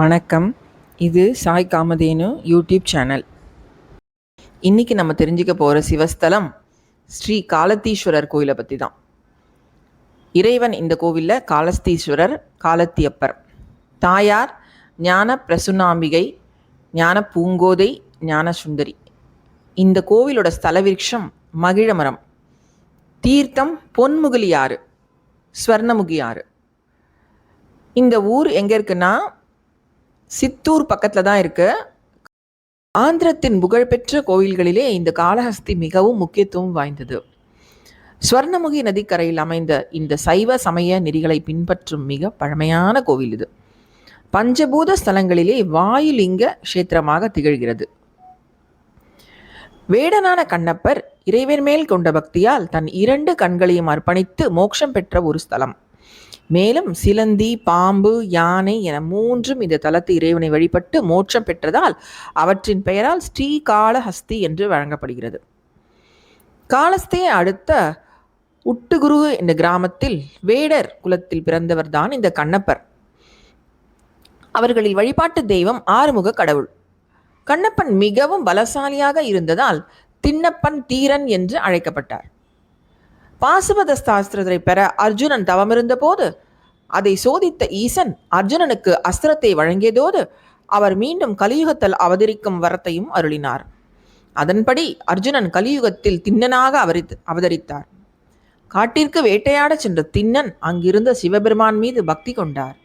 வணக்கம். இது Sai Kamadhenu YouTube channel. இன்றைக்கி நம்ம தெரிஞ்சுக்க போகிற சிவஸ்தலம் ஸ்ரீ காலத்தீஸ்வரர் கோயிலை பற்றி தான் இறைவன் இந்த கோவிலில் காலஸ்தீஸ்வரர் காலத்தியப்பர். தாயார் ஞான பிரசுனாம்பிகை ஞான பூங்கோதை ஞான சுந்தரி. இந்த கோவிலோட ஸ்தல விருட்சம் மகிழமரம் தீர்த்தம் பொன்முகிலி ஆறு ஸ்வர்ணமுகி ஆறு இந்த ஊர் எங்கே இருக்குன்னா சித்தூர் பக்கத்தில் தான் இருக்குது ஆந்திரத்தின் புகழ்பெற்ற கோயில்களிலே இந்த காளஹஸ்தி மிகவும் முக்கியத்துவம் வாய்ந்தது. ஸ்வர்ணமுகி நதிக்கரையில் அமைந்த இந்த சைவ சமய நெறிகளை பின்பற்றும் மிக பழமையான கோவில் இது. பஞ்சபூத ஸ்தலங்களிலே வாயுலிங்க கஷேத்திரமாக திகழ்கிறது. வேடனான கண்ணப்பர் இறைவன் மேல் கொண்ட பக்தியால் தன் இரண்டு கண்களையும் அர்ப்பணித்து மோட்சம் பெற்ற ஒரு ஸ்தலம். மேலும் சிலந்தி பாம்பு யானை என மூன்றும் இந்த தலத்து இறைவனை வழிபட்டு மோட்சம் பெற்றதால் அவற்றின் பெயரால் ஸ்ரீகாளஹஸ்தி என்று வழங்கப்படுகிறது. காலஸ்தியை அடுத்த உட்டுகுரு என்ற கிராமத்தில் வேடர் குலத்தில் பிறந்தவர் தான் இந்த கண்ணப்பர். அவர்களில் வழிபாட்டு தெய்வம் ஆறுமுக கடவுள். கண்ணப்பன் மிகவும் பலசாலியாக இருந்ததால் திண்ணப்பன் தீரன் என்று அழைக்கப்பட்டார். பாசுபத சாஸ்திரத்தை பெற அர்ஜுனன் தவமிருந்த போது அதை சோதித்த ஈசன் அர்ஜுனனுக்கு அஸ்திரத்தை வழங்கியதோடு அவர் மீண்டும் கலியுகத்தில் அவதரிக்கும் வரத்தையும் அருளினார். அதன்படி அர்ஜுனன் கலியுகத்தில் திண்ணனாக அவரித் அவதரித்தார். காட்டிற்கு வேட்டையாடச் சென்ற திண்ணன் அங்கிருந்த சிவபெருமான் மீது பக்தி கொண்டார்.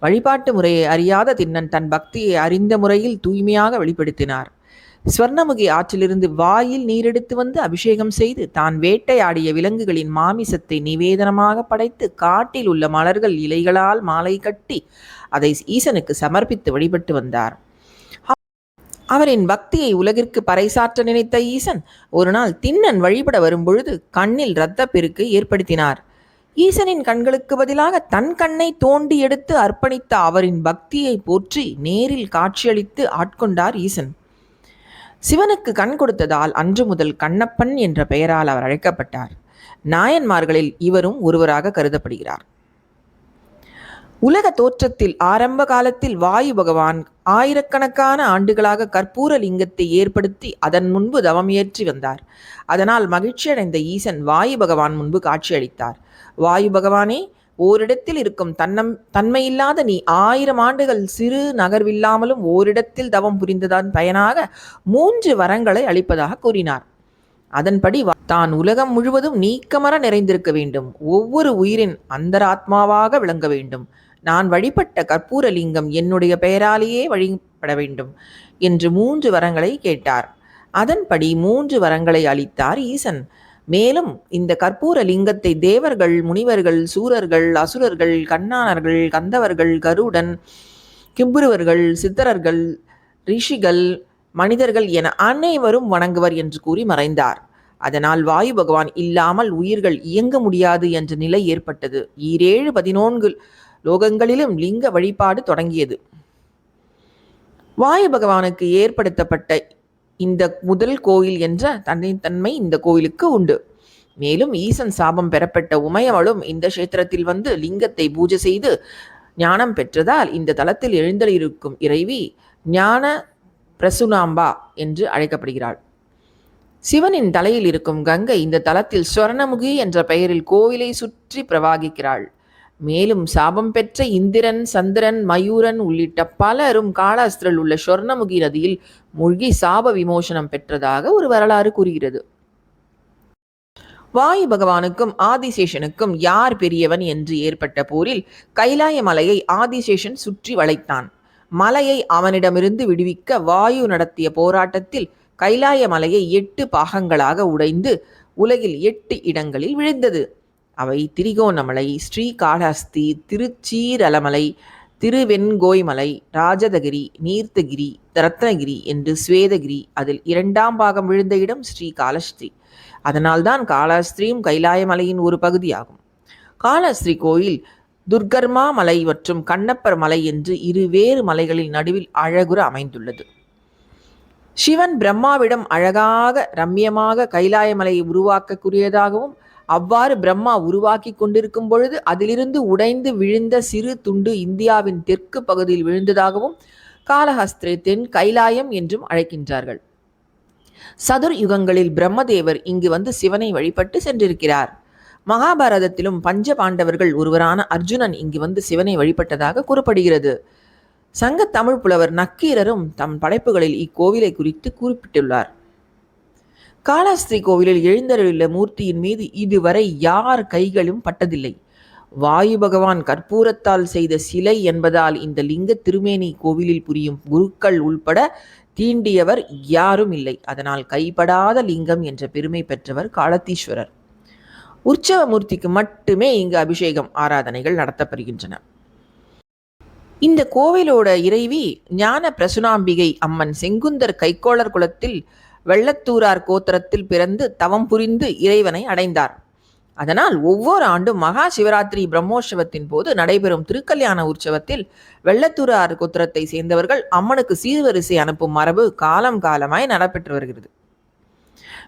வழிபாட்டு முறையை அறியாத திண்ணன் தன் பக்தியை அறிந்த முறையில் தூய்மையாக வெளிப்படுத்தினார். ஸ்வர்ணமுகி ஆற்றிலிருந்து வாயில் நீரெடுத்து வந்து அபிஷேகம் செய்து தான் வேட்டையாடிய விலங்குகளின் மாமிசத்தை நிவேதனமாக படைத்து காட்டில் உள்ள மலர்கள் இலைகளால் மாலை கட்டி அதை ஈசனுக்கு சமர்ப்பித்து வழிபட்டு வந்தார். அவரின் பக்தியை உலகிற்கு பறைசாற்ற நினைத்த ஈசன் ஒரு நாள் திண்ணன் வழிபட வரும்பொழுது கண்ணில் இரத்த பெருக்கு ஏற்படுத்தினார். ஈசனின் கண்களுக்கு பதிலாக தன் கண்ணை தோண்டி எடுத்து அர்ப்பணித்த அவரின் பக்தியை போற்றி நேரில் காட்சியளித்து ஆட்கொண்டார் ஈசன். சிவனுக்கு கண் கொடுத்ததால் அன்று முதல் கண்ணப்பன் என்ற பெயரால் அவர் அழைக்கப்பட்டார். நாயன்மார்களில் இவரும் ஒருவராக கருதப்படுகிறார். உலக தோற்றத்தில் ஆரம்ப காலத்தில் வாயு பகவான் ஆயிரக்கணக்கான ஆண்டுகளாக கற்பூர லிங்கத்தை ஏற்படுத்தி அதன் முன்பு தவம் ஏற்றி வந்தார். அதனால் மகிழ்ச்சியடைந்த ஈசன் வாயு பகவான் முன்பு காட்சியளித்தார். வாயு பகவானே ஓரிடத்தில் இருக்கும் தன்னம் தன்மையில்லாத நீ ஆயிரம் ஆண்டுகள் சிறு நகர்வில்லாமலும் ஓரிடத்தில் தவம் புரிந்ததன் பயனாக மூன்று வரங்களை அளிப்பதாக கூறினார். அதன்படி தான் உலகம் முழுவதும் நீக்கமர நிறைந்திருக்க வேண்டும். ஒவ்வொரு உயிரின் அந்தராத்மாவாக விளங்க வேண்டும். நான் வழிபட்ட கற்பூரலிங்கம் என்னுடைய பெயராலேயே வழிபட வேண்டும் என்று மூன்று வரங்களை கேட்டார். அதன்படி மூன்று வரங்களை அளித்தார் ஈசன். மேலும் இந்த கற்பூர லிங்கத்தை தேவர்கள் முனிவர்கள் சூரர்கள் அசுரர்கள் கண்ணானர்கள் கந்தவர்கள் கருடன் கிம்புருவர்கள் சித்தரர்கள் ரிஷிகள் மனிதர்கள் என அனைவரும் வணங்குவர் என்று கூறி மறைந்தார். அதனால் வாயு பகவான் இல்லாமல் உயிர்கள் இயங்க முடியாது என்ற நிலை ஏற்பட்டது. ஈரேழு பதினோன்கு லோகங்களிலும் லிங்க வழிபாடு தொடங்கியது. வாயு பகவானுக்கு ஏற்படுத்தப்பட்ட இந்த முதல் கோயில் என்ற தன்மை இந்த கோயிலுக்கு உண்டு. மேலும் ஈசன் சாபம் பெறப்பட்ட உமையவளும் இந்த கஷேத்திரத்தில் வந்து லிங்கத்தை பூஜை செய்து ஞானம் பெற்றதால் இந்த தலத்தில் எழுந்தளிருக்கும் இறைவி ஞான பிரசுனாம்பா என்று அழைக்கப்படுகிறாள். சிவனின் தலையில் இருக்கும் கங்கை இந்த தலத்தில் ஸ்வர்ணமுகி என்ற பெயரில் கோவிலை சுற்றி பிரவாகிக்கிறாள். மேலும் சாபம் பெற்ற இந்திரன் சந்திரன் மயூரன் உள்ளிட்ட பலரும் காளாஸ்திரல் உள்ள சொர்ணமுகி நதியில் மூழ்கி சாப விமோசனம் பெற்றதாக ஒரு வரலாறு கூறுகிறது. வாயு பகவானுக்கும் ஆதிசேஷனுக்கும் யார் பெரியவன் என்று ஏற்பட்ட போரில் கைலாய மலையை ஆதிசேஷன் சுற்றி வளைத்தான். மலையை அவனிடமிருந்து விடுவிக்க வாயு நடத்திய போராட்டத்தில் கைலாய மலையை எட்டு பாகங்களாக உடைந்து உலகில் எட்டு இடங்களில் விழுந்தது. அவை திரிகோணமலை ஸ்ரீகாளஹஸ்தி திருச்சீரலமலை திருவெண்கோய்மலை ராஜதகிரி நீர்த்தகிரி ரத்னகிரி என்று ஸ்வேதகிரி அதில் இரண்டாம் பாகம் விழுந்த இடம் ஸ்ரீ காலஸ்ரீ அதனால்தான் காலஸ்திரியும் கைலாயமலையின் ஒரு பகுதியாகும். காலஸ்ரீ கோயில் துர்கர்மா மலை மற்றும் கண்ணப்பர் மலை என்று இரு வேறு மலைகளின் நடுவில் அழகுற அமைந்துள்ளது. சிவன் பிரம்மாவிடம் அழகாக ரம்யமாக கைலாயமலையை உருவாக்கக்கூடியதாகவும் அவ்வாறு பிரம்மா உருவாக்கி கொண்டிருக்கும் பொழுது அதிலிருந்து உடைந்து விழுந்த சிறு துண்டு இந்தியாவின் தெற்கு பகுதியில் விழுந்ததாகவும் காலஹஸ்திரி தென் கைலாயம் என்றும் அழைக்கின்றார்கள். சதுர் யுகங்களில் பிரம்மதேவர் இங்கு வந்து சிவனை வழிபட்டு சென்றிருக்கிறார். மகாபாரதத்திலும் பஞ்ச பாண்டவர்கள் ஒருவரான அர்ஜுனன் இங்கு வந்து சிவனை வழிபட்டதாக கூறப்படுகிறது. சங்க தமிழ் புலவர் நக்கீரரும் தம் படைப்புகளில் இக்கோவிலை குறித்து குறிப்பிட்டுள்ளார். காலாஸ்திரி கோவிலில் எழுந்தருளுள்ள மூர்த்தியின் மீது இதுவரை யார் கைகளும் பட்டதில்லை. வாயு பகவான் கற்பூரத்தால் செய்த சிலை என்பதால் இந்த லிங்க திருமேனி கோவிலில் புரியும் குருக்கள் உள்பட தீண்டியவர் யாரும் இல்லை. அதனால் கைப்படாத லிங்கம் என்ற பெருமை பெற்றவர் காலத்தீஸ்வரர். உற்சவ மூர்த்திக்கு மட்டுமே இங்கு அபிஷேகம் ஆராதனைகள் நடத்தப்படுகின்றன. இந்த கோவிலோட இறைவி ஞான பிரசுனாம்பிகை அம்மன் செங்குந்தர் கைக்கோளர் குலத்தில் வெள்ளத்தூரார் கோத்திரத்தில் பிறந்து தவம் புரிந்து இறைவனை அடைந்தார். அதனால் ஒவ்வொரு ஆண்டும் மகா சிவராத்திரி பிரம்மோற்சவத்தின் போது நடைபெறும் திருக்கல்யாண உற்சவத்தில் வெள்ளத்தூரார் கோத்திரத்தை சேர்ந்தவர்கள் அம்மனுக்கு சீர்வரிசை அனுப்பும் மரபு காலம் காலமாய் நடைபெற்று வருகிறது.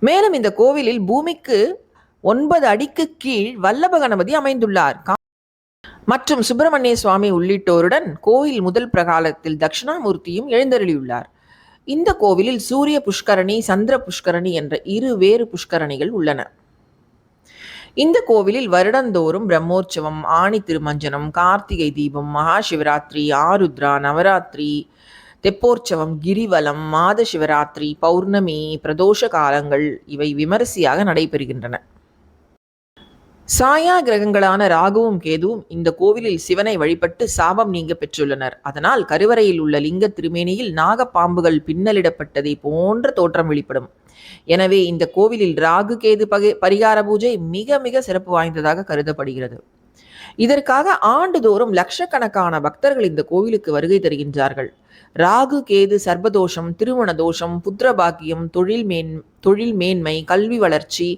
மேலும் இந்த கோவிலில் பூமிக்கு ஒன்பது அடிக்கு கீழ் வல்லப கணபதி அமைந்துள்ளார். மற்றும் சுப்பிரமணிய சுவாமி உள்ளிட்டோருடன் கோயில் முதல் பிரகாலத்தில் தட்சிணாமூர்த்தியும் எழுந்தருளியுள்ளார். இந்த கோவிலில் சூரிய புஷ்கரணி சந்திர புஷ்கரணி என்ற இரு வேறு புஷ்கரணிகள் உள்ளன. இந்த கோவிலில் வருடந்தோறும் பிரம்மோற்சவம் ஆணி திருமஞ்சனம் கார்த்திகை தீபம் மகாசிவராத்திரி ஆருத்ரா நவராத்திரி தெப்போற்சவம் கிரிவலம் மாத சிவராத்திரி பௌர்ணமி பிரதோஷ காலங்கள் இவை விமரிசையாக நடைபெறுகின்றன. சாயா கிரகங்களான ராகுவும் கேதுவும் இந்த கோவிலில் சிவனை வழிபட்டு சாபம் நீங்க பெற்றுள்ளனர். அதனால் கருவறையில் உள்ள லிங்க திருமேனியில் நாகப்பாம்புகள் பின்னலிடப்பட்டதை போன்ற தோற்றம் வெளிப்படும். எனவே இந்த கோவிலில் ராகு கேது பகை பரிகார பூஜை மிக மிக சிறப்பு வாய்ந்ததாக கருதப்படுகிறது. இதற்காக ஆண்டுதோறும் லட்சக்கணக்கான பக்தர்கள் இந்த கோவிலுக்கு வருகை தருகின்றார்கள். ராகு கேது சர்பதோஷம் திருமண தோஷம் புத்திர பாக்கியம் தொழில் மேன் தொழில் மேன்மை கல்வி வளர்ச்சி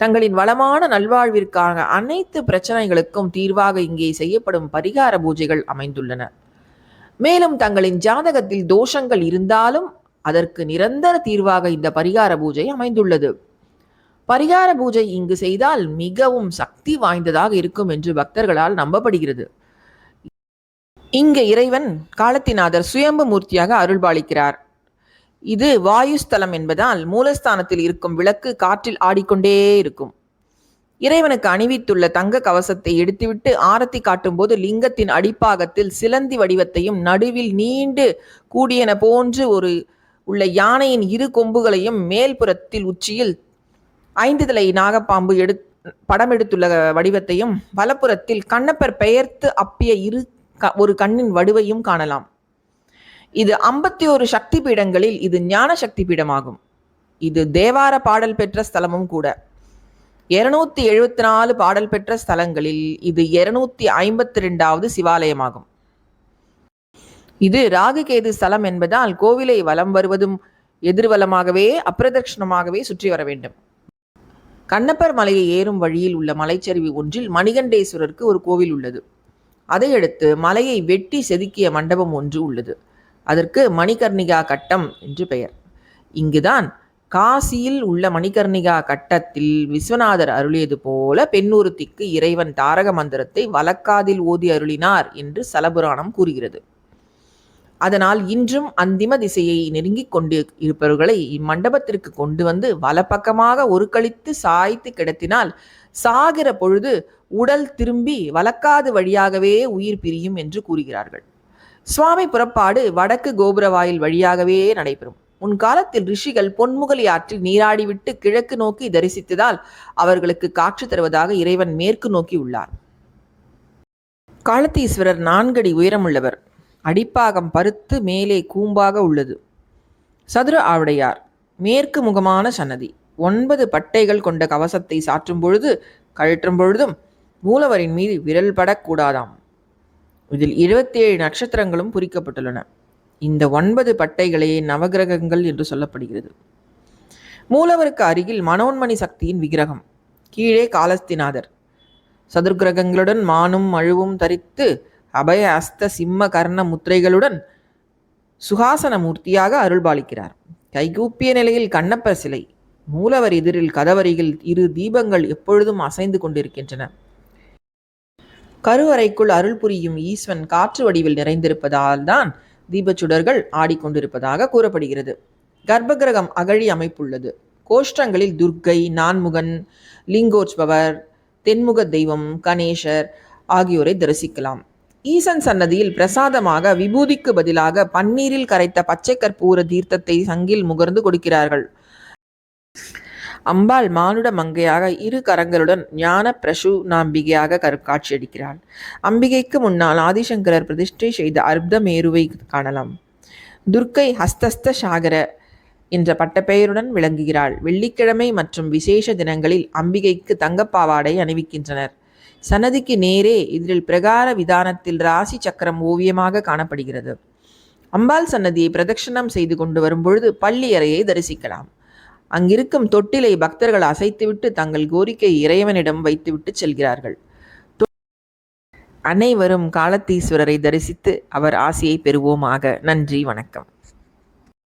தங்களின் வளமான நல்வாழ்விற்கான அனைத்து பிரச்சனைகளுக்கும் தீர்வாக இங்கே செய்யப்படும் பரிகார பூஜைகள் அமைந்துள்ளன. மேலும் தங்களின் ஜாதகத்தில் தோஷங்கள் இருந்தாலும் அதற்கு நிரந்தர தீர்வாக இந்த பரிகார பூஜை அமைந்துள்ளது. பரிகார பூஜை இங்கு செய்தால் மிகவும் சக்தி வாய்ந்ததாக இருக்கும் என்று பக்தர்களால் நம்பப்படுகிறது. இங்கு இறைவன் காலத்தினாதர் சுயம்பு மூர்த்தியாக அருள்பாலிக்கிறார். இது வாயுஸ்தலம் என்பதால் மூலஸ்தானத்தில் இருக்கும் விளக்கு காற்றில் ஆடிக்கொண்டே இருக்கும். இறைவனுக்கு அணிவித்துள்ள தங்க கவசத்தை எடுத்துவிட்டு ஆரத்தி காட்டும்போது லிங்கத்தின் அடிப்பாகத்தில் சிலந்தி வடிவத்தையும் நடுவில் நீண்டு கூடியன போன்று ஒரு உள்ள யானையின் இரு கொம்புகளையும் மேல்புறத்தில் உச்சியில் ஐந்து தலை நாகப்பாம்பு எடு படம் எடுத்துள்ள வடிவத்தையும் வலப்புறத்தில் கண்ணப்பர் பெயர்த்து அப்பிய இரு ஒரு கண்ணின் வடுவையும் காணலாம். இது ஐம்பத்தி ஒரு சக்தி பீடங்களில் இது ஞான சக்தி பீடமாகும் இது தேவார பாடல் பெற்ற ஸ்தலமும் கூட. இருநூத்தி எழுபத்தி நாலு பாடல் பெற்ற ஸ்தலங்களில் இது இருநூத்தி ஐம்பத்தி ரெண்டாவது சிவாலயமாகும். இது ராகுகேது ஸ்தலம் என்பதால் கோவிலை வலம் வருவதும் எதிர்வலமாகவே அப்பிரதட்சணமாகவே சுற்றி வர வேண்டும். கண்ணப்பர் மலையை ஏறும் வழியில் உள்ள மலைச்சரிவு ஒன்றில் மணிகண்டேஸ்வரருக்கு ஒரு கோவில் உள்ளது. அதையடுத்து மலையை வெட்டி செதுக்கிய மண்டபம் ஒன்று உள்ளது. அதற்கு மணிகர்ணிகா கட்டம் என்று பெயர். இங்குதான் காசியில் உள்ள மணிகர்ணிகா கட்டத்தில் விஸ்வநாதர் அருளியது போல பெண்ணுறுத்திக்கு இறைவன் தாரக மந்திரத்தை வழக்காதில் ஓதி அருளினார் என்று சலபுராணம் கூறுகிறது. அதனால் இன்றும் அந்திம திசையை நெருங்கிக் கொண்டு இருப்பவர்களை இம்மண்டபத்திற்கு கொண்டு வந்து வலப்பக்கமாக ஒரு கழித்து சாய்த்து கிடத்தினால் சாகிற பொழுது உடல் திரும்பி வழக்காது வழியாகவே உயிர் பிரியும் என்று கூறுகிறார்கள். சுவாமி புறப்பாடு வடக்கு கோபுர வாயில் வழியாகவே நடைபெறும். முன்காலத்தில் ரிஷிகள் பொன்முகலி ஆற்றில் நீராடிவிட்டு கிழக்கு நோக்கி தரிசித்ததால் அவர்களுக்கு காற்று தருவதாக இறைவன் மேற்கு நோக்கி உள்ளார். காலத்தீஸ்வரர் நான்கடி உயரமுள்ளவர். அடிப்பாகம் பருத்து மேலே கூம்பாக உள்ளது. சதுர ஆவுடையார். மேற்கு முகமான சன்னதி. ஒன்பது பட்டைகள் கொண்ட கவசத்தை சாற்றும் பொழுது கழற்றும் பொழுதும் மூலவரின் மீது விரல் படக்கூடாதாம். இதில் இருபத்தி ஏழு நட்சத்திரங்களும் குறிக்கப்பட்டுள்ளன இந்த ஒன்பது பட்டைகளே நவகிரகங்கள் என்று சொல்லப்படுகிறது. மூலவருக்கு அருகில் மனோன்மணி சக்தியின் விக்கிரகம். கீழே காலஸ்திநாதர். சதுர்கிரகங்களுடன் மானும் மழுவும் தரித்து அபய அஸ்த சிம்ம கர்ண முத்திரைகளுடன் சுகாசன மூர்த்தியாக அருள்பாலிக்கிறார். கைகூப்பிய நிலையில் கண்ணப்பர் சிலை. மூலவர் எதிரில் கதவரியில் இரு தீபங்கள் எப்பொழுதும் அசைந்து கொண்டிருக்கின்றன. கருவறைக்குள் அருள் புரியும் ஈஸ்வன் காற்று வடிவில் நிறைந்திருப்பதால் தான் தீபச்சுடர்கள் ஆடிக்கொண்டிருப்பதாக கூறப்படுகிறது. கர்ப்பகிரகம் அகழி அமைப்புள்ளது. கோஷ்டங்களில் துர்க்கை நான்முகன் லிங்கோச்பவர் தென்முக தெய்வம் கணேசர் ஆகியோரை தரிசிக்கலாம். ஈசன் சன்னதியில் பிரசாதமாக விபூதிக்கு பதிலாக பன்னீரில் கரைத்த பச்சை கற்பூர தீர்த்தத்தை சங்கில் முகர்ந்து கொடுக்கிறார்கள். அம்பாள் மானுட மங்கையாக இரு கரங்களுடன் ஞான பிரசு நாம்பிகையாக காட்சியளிக்கிறாள். அம்பிகைக்கு முன்னால் ஆதிசங்கரர் பிரதிஷ்டை செய்த அர்த்தமேருவை காணலாம். துர்க்கை ஹஸ்தஸ்த சாகர என்ற பட்டப்பெயருடன் விளங்குகிறாள். வெள்ளிக்கிழமை மற்றும் விசேஷ தினங்களில் அம்பிகைக்கு தங்கப்பாவாடை அணிவிக்கின்றனர். சன்னதிக்கு நேரே இதில் பிரகார விதானத்தில் ராசி சக்கரம் ஓவியமாக காணப்படுகிறது. அம்பாள் சன்னதியை பிரதட்சணம் செய்து கொண்டு வரும்பொழுது பள்ளி அறையை தரிசிக்கலாம். அங்கிருக்கும் தொட்டிலை பக்தர்கள் அசைத்துவிட்டு தங்கள் கோரிக்கை இறைவனிடம் வைத்துவிட்டு செல்கிறார்கள். அனைவரும் காலத்தீஸ்வரரை தரிசித்து அவர் ஆசியை பெறுவோமாக. நன்றி வணக்கம்.